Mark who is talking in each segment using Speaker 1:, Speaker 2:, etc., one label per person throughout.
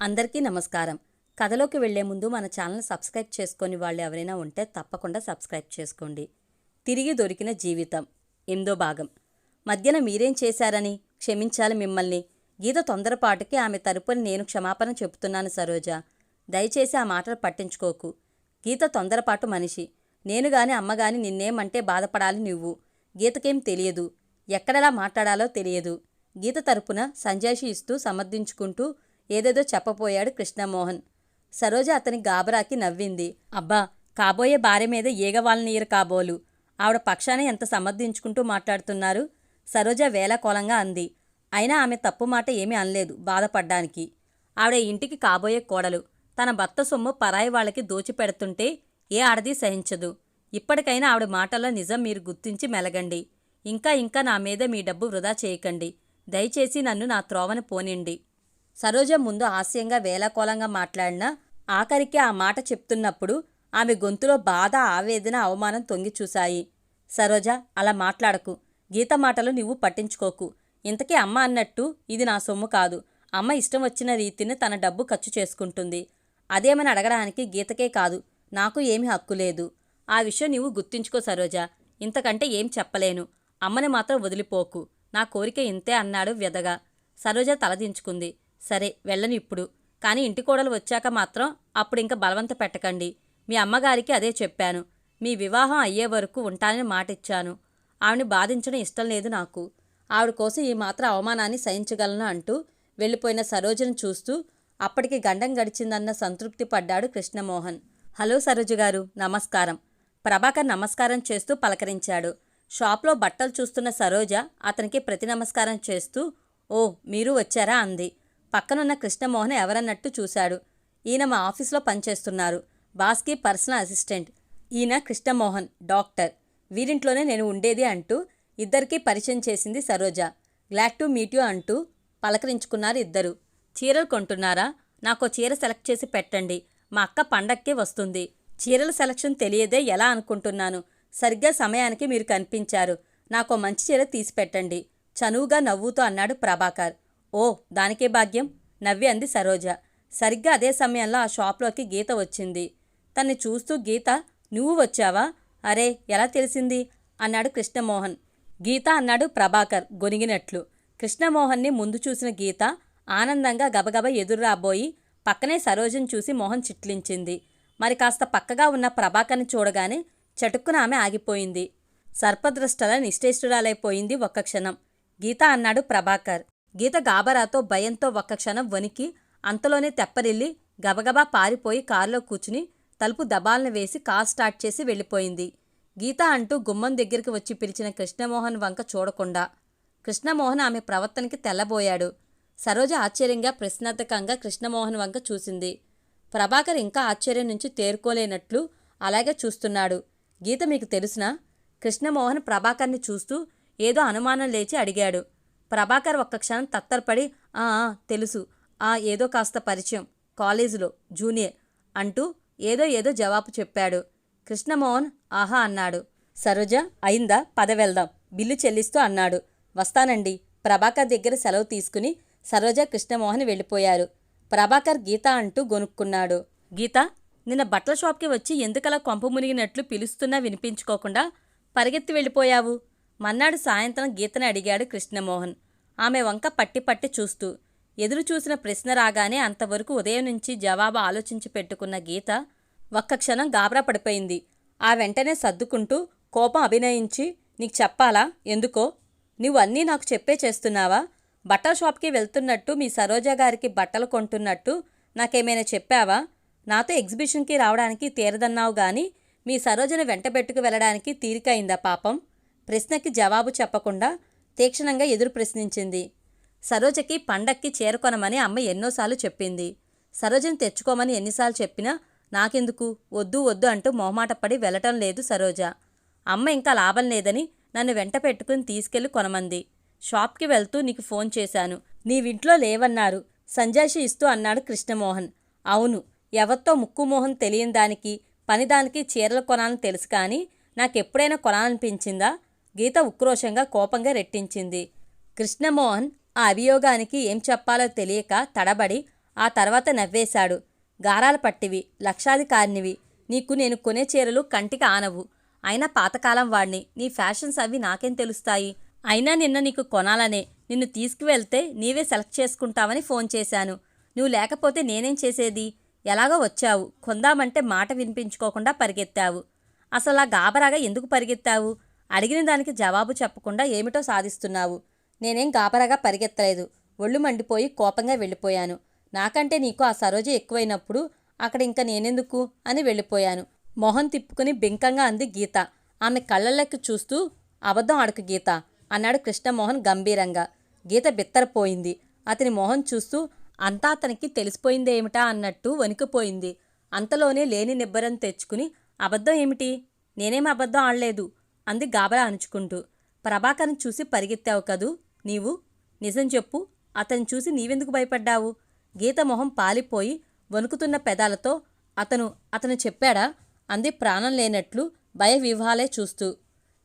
Speaker 1: అందరికీ నమస్కారం. కథలోకి వెళ్ళే ముందు మన ఛానల్ సబ్స్క్రైబ్ చేసుకొని వాళ్ళు ఎవరైనా ఉంటే తప్పకుండా సబ్స్క్రైబ్ చేసుకోండి. తిరిగి దొరికిన జీవితం ఎనిమిదో భాగం. మధ్యన మీరేం చేశారని క్షమించాలి మిమ్మల్ని. గీత తొందరపాటుకి ఆమె తరపున నేను క్షమాపణ చెబుతున్నాను సరోజ. దయచేసి ఆ మాటలు పట్టించుకోకు. గీత తొందరపాటు మనిషి. నేను గాని అమ్మగాని నిన్నేమంటే బాధపడాలి నువ్వు. గీతకేం తెలియదు. ఎక్కడలా మాట్లాడాలో తెలియదు. గీత తరపున సంజాయిషి ఇస్తూ సమర్థించుకుంటూ ఏదేదో చెప్పబోయాడు కృష్ణమోహన్. సరోజ అతని గాబరాకి నవ్వింది. అబ్బా కాబోయే భార్య మీద ఈగవాళ్ళనీయరు కాబోలు. ఆవిడ పక్షాన ఎంత సమర్థించుకుంటూ మాట్లాడుతున్నారు? సరోజ వేలకోలంగా అంది. అయినా ఆమె తప్పు మాట ఏమీ అనలేదు బాధపడ్డానికి. ఆవిడ ఇంటికి కాబోయే కోడలు. తన భర్త సొమ్ము పరాయి వాళ్ళకి దోచిపెడుతుంటే ఏ ఆడది సహించదు. ఇప్పటికైనా ఆవిడ మాటల్లో నిజం మీరు గుర్తించి మెలగండి. ఇంకా ఇంకా నా మీద మీ డబ్బు వృధా చేయకండి. దయచేసి నన్ను నా త్రోవను పోనిండి. సరోజ ముందు హాస్యంగా వేలకోలంగా మాట్లాడినా ఆఖరికి ఆ మాట చెప్తున్నప్పుడు ఆమె గొంతులో బాధ ఆవేదన అవమానం తొంగి చూశాయి. సరోజ అలా మాట్లాడకు. గీత మాటలు నువ్వు పట్టించుకోకు. ఇంతకీ అమ్మ అన్నట్టు ఇది నా సొమ్ము కాదు. అమ్మ ఇష్టం వచ్చిన రీతిని తన డబ్బు ఖర్చు చేసుకుంటుంది. అదేమని అడగడానికి గీతకే కాదు. నాకు ఏమి హక్కు లేదు. ఆ విషయం నీవు గుర్తించుకో సరోజ. ఇంతకంటే ఏం చెప్పలేను. అమ్మని మాత్రం వదిలిపోకు. నా కోరిక ఇంతే అన్నాడు వ్యధగా. సరోజ తలదించుకుంది. సరే వెళ్ళను ఇప్పుడు. కానీ ఇంటి కోడలు వచ్చాక మాత్రం అప్పుడు ఇంకా బలవంత పెట్టకండి. మీ అమ్మగారికి అదే చెప్పాను. మీ వివాహం అయ్యే వరకు ఉంటానని మాటిచ్చాను. ఆవిడని బాధించడం ఇష్టం లేదు నాకు. ఆవిడ కోసం ఈ మాత్రం అవమానాన్ని సహించగలను అంటూ వెళ్ళిపోయిన సరోజను చూస్తూ అప్పటికి గండం గడిచిందన్న సంతృప్తి పడ్డాడు కృష్ణమోహన్. హలో సరోజు గారు నమస్కారం. ప్రభాకర్ నమస్కారం చేస్తూ పలకరించాడు. షాప్లో బట్టలు చూస్తున్న సరోజ అతనికి ప్రతి నమస్కారం చేస్తూ ఓ మీరు వచ్చారా? అంది. పక్కనున్న కృష్ణమోహన్ ఎవరన్నట్టు చూశాడు. ఈయన మా ఆఫీస్లో పనిచేస్తున్నారు. బాస్కి పర్సనల్ అసిస్టెంట్. ఈయన కృష్ణమోహన్ డాక్టర్. వీరింట్లోనే నేను ఉండేది అంటూ ఇద్దరికీ పరిచయం చేసింది Saroja. Glad to meet you అంటూ పలకరించుకున్నారు ఇద్దరు. చీరలు కొంటున్నారా? నాకు చీర సెలెక్ట్ చేసి పెట్టండి. మా అక్క పండక్కే వస్తుంది. చీరల సెలక్షన్ తెలియదే ఎలా అనుకుంటున్నాను? సరిగ్గా సమయానికి మీరు కనిపించారు. నాకు మంచి చీర తీసి పెట్టండి. చనువుగా నవ్వుతూ అన్నాడు ప్రభాకర్. ఓ దానికే భాగ్యం. నవ్వి అంది సరోజ. సరిగ్గా అదే సమయంలో ఆ షాప్లోకి గీత వచ్చింది. తన్ని చూస్తూ గీత నువ్వు వచ్చావా? అరే ఎలా తెలిసింది? అన్నాడు కృష్ణమోహన్. గీత అన్నాడు ప్రభాకర్ గొనిగినట్లు. కృష్ణమోహన్ని ముందు చూసిన గీత ఆనందంగా గబగబ ఎదురు రాబోయి పక్కనే సరోజను చూసి మోహన్ చిట్లించింది. మరి కాస్త పక్కగా ఉన్న ప్రభాకర్ని చూడగానే చటుక్కున ఆమె ఆగిపోయింది. సర్పదృష్టల నిశ్చేష్టురాలైపోయింది ఒక్క క్షణం. గీత అన్నాడు ప్రభాకర్. గీత గాబరాతో భయంతో ఒక్క క్షణం వణికి అంతలోనే తెప్పరిల్లి గబగబా పారిపోయి కారులో కూర్చుని తలుపు దబాలను వేసి కార్ స్టార్ట్ చేసి వెళ్ళిపోయింది. గీత అంటూ గుమ్మం దగ్గరికి వచ్చి పిలిచిన కృష్ణమోహన్ వంక చూడకుండా. కృష్ణమోహన్ ఆమె ప్రవర్తనకి తెల్లబోయాడు. సరోజ ఆశ్చర్యంగా ప్రశ్నార్థకంగా కృష్ణమోహన్ వంక చూసింది. ప్రభాకర్ ఇంకా ఆశ్చర్యం నుంచి తేరుకోలేనట్లు అలాగే చూస్తున్నాడు. గీత మీకు తెలుసునా? కృష్ణమోహన్ ప్రభాకర్ని చూస్తూ ఏదో అనుమానం లేచి అడిగాడు. ప్రభాకర్ ఒక్క క్షణం తత్తరపడి ఆ ఆ, తెలుసు. ఆ ఏదో కాస్త పరిచయం. కాలేజీలో జూనియర్ అంటూ ఏదో ఏదో జవాబు చెప్పాడు. కృష్ణమోహన్ ఆహా అన్నాడు. సరోజ అయిందా? పద వెళ్దాం. బిల్లు చెల్లిస్తూ అన్నాడు. వస్తానండి. ప్రభాకర్ దగ్గర సెలవు తీసుకుని సరోజ కృష్ణమోహన్ వెళ్ళిపోయారు. ప్రభాకర్ గీత అంటూ గొనుక్కున్నాడు. గీత నిన్న బట్టల షాప్కి వచ్చి ఎందుకలా కొంప మునిగినట్లు పిలుస్తున్నా వినిపించుకోకుండా పరిగెత్తి వెళ్ళిపోయావు? మన్నాడు సాయంత్రం గీతని అడిగాడు కృష్ణమోహన్. ఆమె వంక పట్టి పట్టి చూస్తూ ఎదురు చూసిన ప్రశ్న రాగానే అంతవరకు ఉదయం నుంచి జవాబు ఆలోచించి పెట్టుకున్న గీత ఒక్క క్షణం గాబరా పడిపోయింది. ఆ వెంటనే సర్దుకుంటూ కోపం అభినయించి నీకు చెప్పాలా? ఎందుకో? నువ్వు అన్నీ నాకు చెప్పే చేస్తున్నావా? బట్టల షాప్కి వెళ్తున్నట్టు మీ సరోజ గారికి బట్టలు కొంటున్నట్టు నాకేమైనా చెప్పావా? నాతో ఎగ్జిబిషన్కి రావడానికి తీరదన్నావు గాని మీ సరోజను వెంటబెట్టుకు వెళ్ళడానికి తీరికైందా పాపం? ప్రశ్నకి జవాబు చెప్పకుండా తీక్షణంగా ఎదురు ప్రశ్నించింది. సరోజకి పండక్కి చేరుకొనమని అమ్మ ఎన్నోసార్లు చెప్పింది. సరోజను తెచ్చుకోమని ఎన్నిసార్లు చెప్పినా నాకెందుకు? వద్దు వద్దు అంటూ మొహమాటపడి వెళ్ళటం లేదు సరోజ. అమ్మ ఇంకా లాభం లేదని నన్ను వెంట పెట్టుకుని తీసుకెళ్ళి కొనమంది. షాప్కి వెళ్తూ నీకు ఫోన్ చేశాను. నీవింట్లో లేవన్నారు. సంజాషి ఇస్తూ అన్నాడు కృష్ణమోహన్. అవును ఎవరితో ముక్కుమోహన్ తెలియని దానికి పనిదానికి చీరలు కొనాలని తెలుసు కానీ నాకెప్పుడైనా కొనాలనిపించిందా? గీత ఉక్రోషంగా కోపంగా రెట్టించింది. కృష్ణమోహన్ ఆ అభియోగానికి ఏం చెప్పాలో తెలియక తడబడి ఆ తర్వాత నవ్వేశాడు. గారాల పట్టివి లక్షాధికారినివి నీకు నేను కొనే చీరలు కంటికి ఆనవు. అయినా పాతకాలం వాడిని. నీ ఫ్యాషన్స్ అవి నాకేం తెలుస్తాయి? అయినా నిన్న నీకు కొనాలనే. నిన్ను తీసుకువెళ్తే నీవే సెలెక్ట్ చేసుకుంటావని ఫోన్ చేశాను. నువ్వు లేకపోతే నేనేం చేసేది? ఎలాగో వచ్చావు. కొందామంటే మాట వినిపించుకోకుండా పరిగెత్తావు. అసలు ఆ గాబరాగా ఎందుకు పరిగెత్తావు? అడిగిన దానికి జవాబు చెప్పకుండా ఏమిటో సాధిస్తున్నావు. నేనేం గాబరాగా పరిగెత్తలేదు. ఒళ్ళు మండిపోయి కోపంగా వెళ్ళిపోయాను. నాకంటే నీకు ఆ సరోజ ఎక్కువైనప్పుడు అక్కడ ఇంకా నేనెందుకు? అని వెళ్ళిపోయాను. మొహం తిప్పుకుని బింకంగా అంది గీత. ఆమె కళ్ళల్లోకి చూస్తూ అబద్ధం అడకు గీత అన్నాడు కృష్ణమోహన్ గంభీరంగా. గీత బిత్తరపోయింది. అతని మొహం చూస్తూ అంతా అతనికి తెలిసిపోయిందేమిటా అన్నట్టు వణికిపోయింది. అంతలోనే లేని నిబ్బరం తెచ్చుకుని అబద్ధం ఏమిటి? నేనేం అబద్ధం ఆడలేదు. అంది గాబరా అణుచుకుంటూ. ప్రభాకర్ని చూసి పరిగెత్తావు కదూ? నీవు? నిజం చెప్పు. అతను చూసి నీవెందుకు భయపడ్డావు? గీత మొహం పాలిపోయి వణుకుతున్న పెదాలతో అతను అతను చెప్పాడా? అంది ప్రాణం లేనట్లు భయ వివాహాలే చూస్తూ.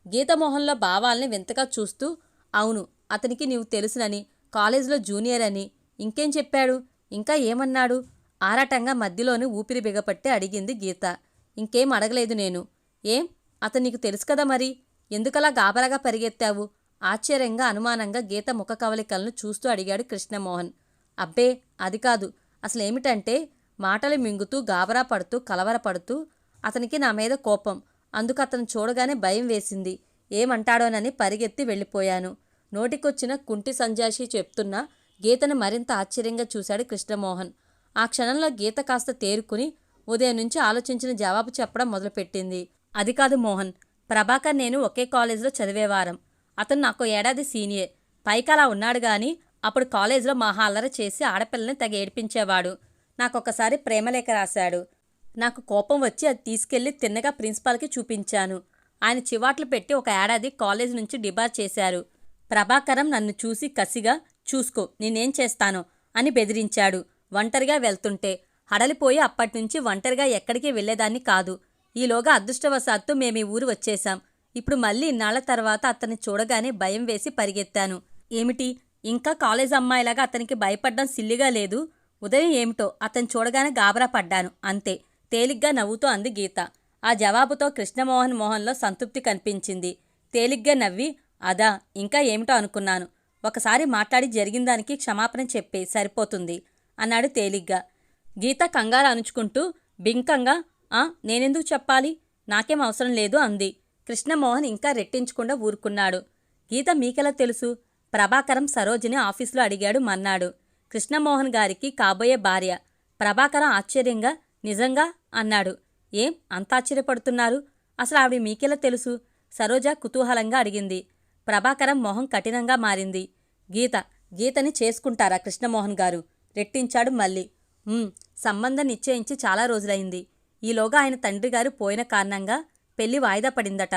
Speaker 1: గీత మొహంలో భావాల్ని వింతగా చూస్తూ అవును అతనికి నీవు తెలుసునని కాలేజీలో జూనియర్ అని ఇంకేం చెప్పాడు? ఇంకా ఏమన్నాడు? ఆరాటంగా మధ్యలోని ఊపిరి బిగపట్టి అడిగింది గీత. ఇంకేం అడగలేదు నేను. ఏం? అతను నీకు తెలుసు కదా మరి. ఎందుకలా గాబరాగా పరిగెత్తావు? ఆశ్చర్యంగా అనుమానంగా గీత ముఖ కవలికలను చూస్తూ అడిగాడు కృష్ణమోహన్. అబ్బే అది కాదు. అసలేమిటంటే మాటలు మింగుతూ గాబరా పడుతూ కలవరపడుతూ అతనికి నా మీద కోపం. అందుకు అతను చూడగానే భయం వేసింది. ఏమంటాడోనని పరిగెత్తి వెళ్ళిపోయాను. నోటికొచ్చిన కుంటి సంజాషి చెప్తున్న గీతను మరింత ఆశ్చర్యంగా చూశాడు కృష్ణమోహన్. ఆ క్షణంలో గీత కాస్త తేరుకుని ఉదయం నుంచి ఆలోచించిన జవాబు చెప్పడం మొదలుపెట్టింది. అది కాదు మోహన్. ప్రభాకర్ నేను ఒకే కాలేజీలో చదివేవారం అతను నాకు ఏడాది సీనియర్. పైకలా ఉన్నాడు గాని అప్పుడు కాలేజీలో మా మహాల్లర చేసి ఆడపిల్లని తెగ ఏడిపించేవాడు. నాకొకసారి ప్రేమలేఖ రాశాడు. నాకు కోపం వచ్చి అది తీసుకెళ్ళి తిన్నగా ప్రిన్సిపాల్కి చూపించాను. ఆయన చివాట్లు పెట్టి ఒక ఏడాది కాలేజ్ నుంచి డిబార్ చేశారు. ప్రభాకరం నన్ను చూసి కసిగా చూసుకో నేనేం చేస్తానో? అని బెదిరించాడు. ఒంటరిగా వెళ్తుంటే హడలిపోయి అప్పటినుంచి ఒంటరిగా ఎక్కడికి వెళ్ళేదాన్ని కాదు. ఈలోగా అదృష్టవశాత్తు మేము ఈ ఊరు వచ్చేశాం. ఇప్పుడు మళ్ళీ ఇన్నాళ్ళ తర్వాత అతన్ని చూడగానే భయం వేసి పరిగెత్తాను. ఏమిటి? ఇంకా కాలేజ్ అమ్మాయిలాగా అతనికి భయపడ్డం సిల్లిగా లేదు? ఉదయం ఏమిటో అతను చూడగానే గాబరా పడ్డాను. అంతే. తేలిగ్గా నవ్వుతూ అంది గీత. ఆ జవాబుతో కృష్ణమోహన్ మోహన్లో సంతృప్తి కనిపించింది. తేలిగ్గా నవ్వి అదా ఇంకా ఏమిటో అనుకున్నాను. ఒకసారి మాట్లాడి జరిగిన దానికి క్షమాపణ చెప్పే సరిపోతుంది అన్నాడు తేలిగ్గా. గీత కంగారు అణుచుకుంటూ బింకంగా ఆ నేనెందుకు చెప్పాలి? నాకేం అవసరం లేదు అంది. కృష్ణమోహన్ ఇంకా రెట్టించకుండా ఊరుకున్నాడు. గీత మీకెలా తెలుసు? ప్రభాకరం సరోజిని ఆఫీసులో అడిగాడు మన్నాడు కృష్ణమోహన్ గారికి కాబోయే భార్య. ప్రభాకరం ఆశ్చర్యంగా నిజంగా? అన్నాడు. ఏం? అంత ఆశ్చర్యపడుతున్నారు? అసలు ఆవిడ మీకెలా తెలుసు? సరోజ కుతూహలంగా అడిగింది. ప్రభాకరం మొహం కఠినంగా మారింది. గీత గీతని చేసుకుంటారా కృష్ణమోహన్ గారు? రెట్టించాడు మళ్ళీ. సంబంధం నిశ్చయించి చాలా రోజులైంది. ఈలోగా ఆయన తండ్రి గారు పోయిన కారణంగా పెళ్ళి వాయిదా పడిందట.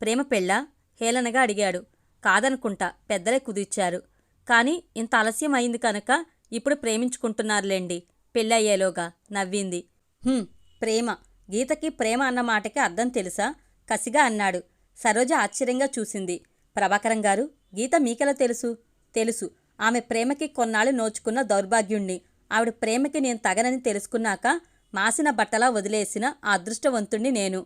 Speaker 1: ప్రేమ పెళ్ళా? హేళనగా అడిగాడు. కాదనుకుంటా పెద్దలే కుదిర్చారు. కానీ ఇంత ఆలస్యం అయింది కనుక ఇప్పుడు ప్రేమించుకుంటున్నారులేండి. పెళ్ళయ్యేలోగా నవ్వింది. "హుం, ప్రేమ. గీతకి ప్రేమ అన్న మాటకి అర్థం తెలుసా? కసిగా అన్నాడు. సరోజ ఆశ్చర్యంగా చూసింది. ప్రభాకరం గారు గీత మీకెలా తెలుసు? తెలుసు. ఆమె ప్రేమకి కొన్నాళ్ళు నోచుకున్న దౌర్భాగ్యుణ్ణి. ఆవిడ ప్రేమకి నేను తగనని తెలుసుకున్నాక మాసిన బట్టలా వదిలేసిన ఆ అదృష్టవంతుణ్ణి నేను.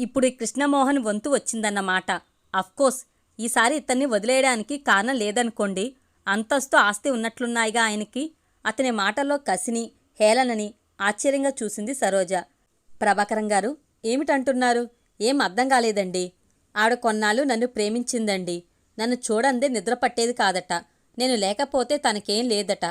Speaker 1: ఇప్పుడు ఈ కృష్ణమోహన్ వంతు వచ్చిందన్నమాట. అఫ్కోర్స్ ఈసారి ఇతన్ని వదిలేయడానికి కారణం లేదనుకోండి అంతస్తు ఆస్తి ఉన్నట్లున్నాయిగా ఆయనకి. అతని మాటల్లో కసిని హేళనని ఆశ్చర్యంగా చూసింది సరోజ. ప్రభాకరం గారు ఏమిటంటున్నారు? ఏం అర్థం కాలేదండి. ఆవిడ కొన్నాళ్ళు నన్ను ప్రేమించిందండి. నన్ను చూడందే నిద్ర పట్టేది కాదట. నేను లేకపోతే తనకేం లేదట.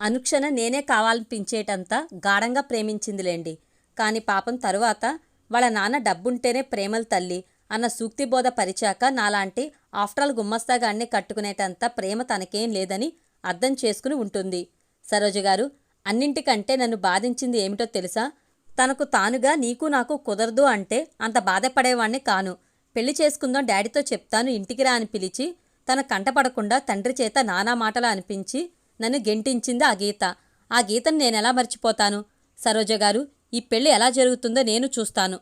Speaker 1: అనుక్షణ నేనే కావాలనిపించేటంత గాఢంగా ప్రేమించిందిలేండి. కాని పాపం తరువాత వాళ్ళ నాన్న డబ్బుంటేనే ప్రేమల తల్లి అన్న సూక్తిబోధ పరిచాక నాలాంటి ఆఫ్టరాల్ గుమ్మస్తాగాన్ని కట్టుకునేటంత ప్రేమ తనకేం లేదని అర్థం చేసుకుని ఉంటుంది. సరోజ గారు అన్నింటికంటే నన్ను బాధించింది ఏమిటో తెలుసా? తనకు తానుగా నీకు నాకు కుదరదు అంటే అంత బాధపడేవాణ్ణి కాను. పెళ్ళి చేసుకుందాం డాడీతో చెప్తాను ఇంటికి రా అని పిలిచి తన కంటపడకుండా తండ్రి చేత నానా మాటలు అనిపించి నన్ను గెంటించింది ఆ గీత. ఆ గీతను నేనెలా మర్చిపోతాను? సరోజ గారు ఈ పెళ్ళి ఎలా జరుగుతుందో నేను చూస్తాను.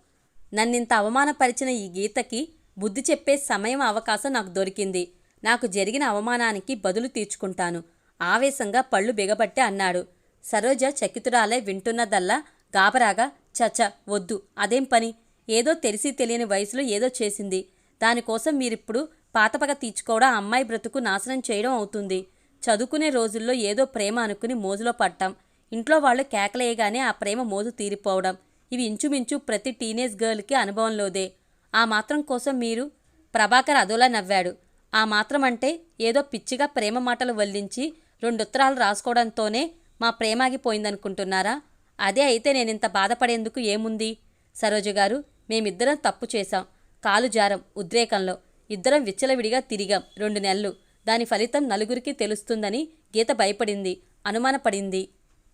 Speaker 1: నన్నింత అవమానపరిచిన ఈ గీతకి బుద్ధి చెప్పే సమయం అవకాశం నాకు దొరికింది. నాకు జరిగిన అవమానానికి బదులు తీర్చుకుంటాను. ఆవేశంగా పళ్ళు బిగబట్టి అన్నాడు. సరోజ చకితురాలే వింటున్నదల్లా గాబరాగా చచ వద్దు అదేం పని? ఏదో తెలిసి తెలియని వయసులో ఏదో చేసింది. దానికోసం మీరిప్పుడు పాతపగ తీర్చుకోవడం అమ్మాయి బ్రతుకు నాశనం చేయడం అవుతుంది. చదువుకునే రోజుల్లో ఏదో ప్రేమ అనుకుని మోజులో పట్టాం ఇంట్లో వాళ్ళు కేకలేయగానే ఆ ప్రేమ మోజు తీరిపోవడం. ఇవి ఇంచుమించు ప్రతి టీనేజ్ గర్ల్కి అనుభవంలోదే. ఆ మాత్రం కోసం మీరు ప్రభాకర్ అదోలా నవ్వాడు. ఆ మాత్రం అంటే ఏదో పిచ్చిగా ప్రేమ మాటలు వల్లించి రెండు ఉత్తరాలు రాసుకోవడంతోనే మా ప్రేమాగిపోయిందనుకుంటున్నారా అదే అయితే నేనింత బాధపడేందుకు ఏముంది? సరోజుగారు మేమిద్దరం తప్పు చేశాం. కాలు జారం ఉద్రేకంలో. ఇద్దరం విచ్చలవిడిగా తిరిగాం. రెండు నెలలు. దాని ఫలితం నలుగురికి తెలుస్తుందని గీత భయపడింది అనుమానపడింది.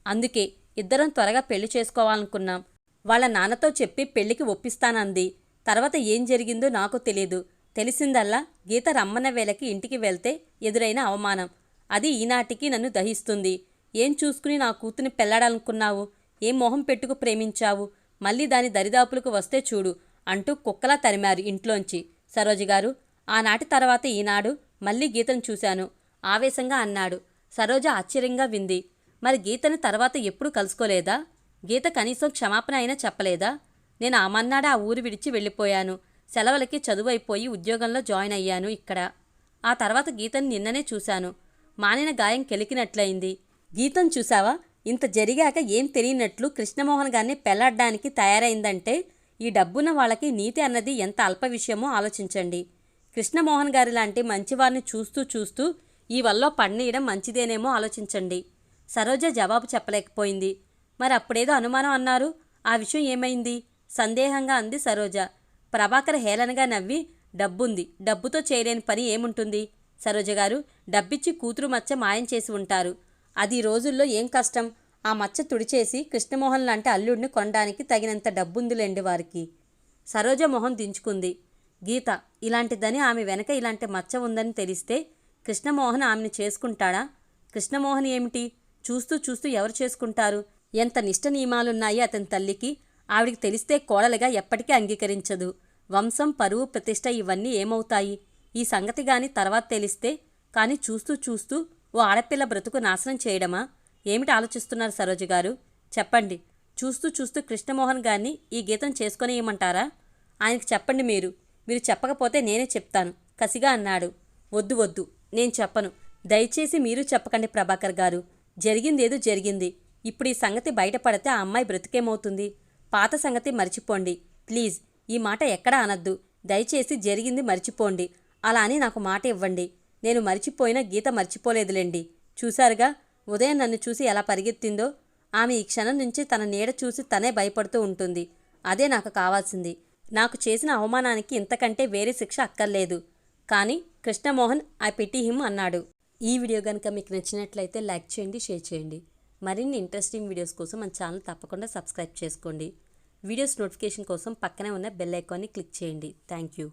Speaker 1: అందుకే ఇద్దరం త్వరగా పెళ్ళి చేసుకోవాలనుకున్నాం. వాళ్ళ నాన్నతో చెప్పి పెళ్ళికి ఒప్పిస్తానంది. తర్వాత ఏం జరిగిందో నాకు తెలియదు తెలిసిందల్లా గీత రమ్మన్న వేళకి ఇంటికి వెళ్తే ఎదురైన అవమానం. అది ఈనాటికి నన్ను దహిస్తుంది. ఏం చూసుకుని నా కూతుని పెళ్ళాడాలనుకున్నావు? ఏం మొహం పెట్టుకు ప్రేమించావు? మళ్ళీ దాని దరిదాపులకు వస్తే చూడు అంటూ కుక్కలా తరిమారు ఇంట్లోంచి. సరోజిగారు ఆనాటి తర్వాత ఈనాడు మళ్ళీ గీతను చూశాను. ఆవేశంగా అన్నాడు. సరోజ ఆశ్చర్యంగా వింది. మరి గీతని తర్వాత ఎప్పుడూ కలుసుకోలేదా? గీత కనీసం క్షమాపణ అయినా చెప్పలేదా? నేను ఆ మన్నాడే ఆ ఊరు విడిచి వెళ్ళిపోయాను. సెలవులకి చదువు అయిపోయి ఉద్యోగంలో జాయిన్ అయ్యాను ఇక్కడ. ఆ తర్వాత గీతని నిన్ననే చూశాను. మానిన గాయం కెలికినట్లయింది. గీతం చూసావా ఇంత జరిగాక ఏం తెలియనట్లు కృష్ణమోహన్ గారిని పెళ్ళాడడానికి తయారైందంటే ఈ డబ్బున్న వాళ్ళకి నీతి అన్నది ఎంత అల్ప విషయమో ఆలోచించండి. కృష్ణమోహన్ గారి లాంటి మంచివారిని చూస్తూ చూస్తూ ఈ వల్ల పన్నీయడం మంచిదేనేమో ఆలోచించండి. సరోజ జవాబు చెప్పలేకపోయింది. మరి అప్పుడేదో అనుమానం అన్నారు. ఆ విషయం ఏమైంది? సందేహంగా అంది సరోజ. ప్రభాకర్ హేళనగా నవ్వి డబ్బుంది. డబ్బుతో చేయలేని పని ఏముంటుంది సరోజ గారు డబ్బిచ్చి కూతురు మచ్చ మాయం చేసి ఉంటారు. అది ఈ రోజుల్లో ఏం కష్టం? ఆ మచ్చ తుడిచేసి కృష్ణమోహన్ లాంటి అల్లుడిని కొనడానికి తగినంత డబ్బుందిలేండి వారికి. సరోజ మొహం దించుకుంది. గీత ఇలాంటిదని ఆమె వెనక ఇలాంటి మచ్చ ఉందని తెలిస్తే కృష్ణమోహన్ ఆమెను చేసుకుంటాడా? కృష్ణమోహన్ ఏమిటి? చూస్తూ చూస్తూ ఎవరు చేసుకుంటారు? ఎంత నిష్ట నియమాలున్నాయి అతని తల్లికి? ఆవిడికి తెలిస్తే కోడలుగా ఎప్పటికీ అంగీకరించదు. వంశం పరువు ప్రతిష్ట ఇవన్నీ ఏమవుతాయి? ఈ సంగతి గాని తర్వాత తెలిస్తే కానీ చూస్తూ చూస్తూ ఓ ఆడపిల్ల బ్రతుకు నాశనం చేయడమా? ఏమిటి ఆలోచిస్తున్నారు సరోజుగారు చెప్పండి. చూస్తూ చూస్తూ కృష్ణమోహన్ గారిని ఈ గీతం చేసుకొని ఇవ్వమంటారా ఆయనకు చెప్పండి మీరు. మీరు చెప్పకపోతే నేనే చెప్తాను. కసిగా అన్నాడు. వద్దు వద్దు. నేను చెప్పను. దయచేసి మీరు చెప్పకండి ప్రభాకర్ గారు. జరిగిందేదో జరిగింది. ఇప్పుడు ఈ సంగతి బయటపడితే ఆ అమ్మాయి బ్రతికేమవుతుంది? పాత సంగతి మర్చిపోండి. ప్లీజ్ ఈ మాట ఎక్కడా అనద్దు. దయచేసి జరిగింది మర్చిపోండి. అలా అని నాకు మాట ఇవ్వండి. నేను మర్చిపోయిన గీత మర్చిపోలేదులేండి. చూశారుగా? ఉదయం నన్ను చూసి ఎలా పరిగెత్తిందో? ఆమె ఈ క్షణం నుంచి తన నీడ చూసి తనే భయపడుతూ ఉంటుంది. అదే నాకు కావాల్సింది. నాకు చేసిన అవమానానికి ఇంతకంటే వేరే శిక్ష అక్కర్లేదు. కానీ కృష్ణమోహన్ ఐ పిటి హిమ్ అన్నాడు. ఈ వీడియో కనుక మీకు నచ్చినట్లయితే లైక్ చేయండి షేర్ చేయండి. మరిన్ని ఇంట్రెస్టింగ్ వీడియోస్ కోసం మన ఛానల్ తప్పకుండా సబ్స్క్రైబ్ చేసుకోండి. వీడియోస్ నోటిఫికేషన్ కోసం పక్కనే ఉన్న బెల్ ఐకాన్ని క్లిక్ చేయండి. Thank you.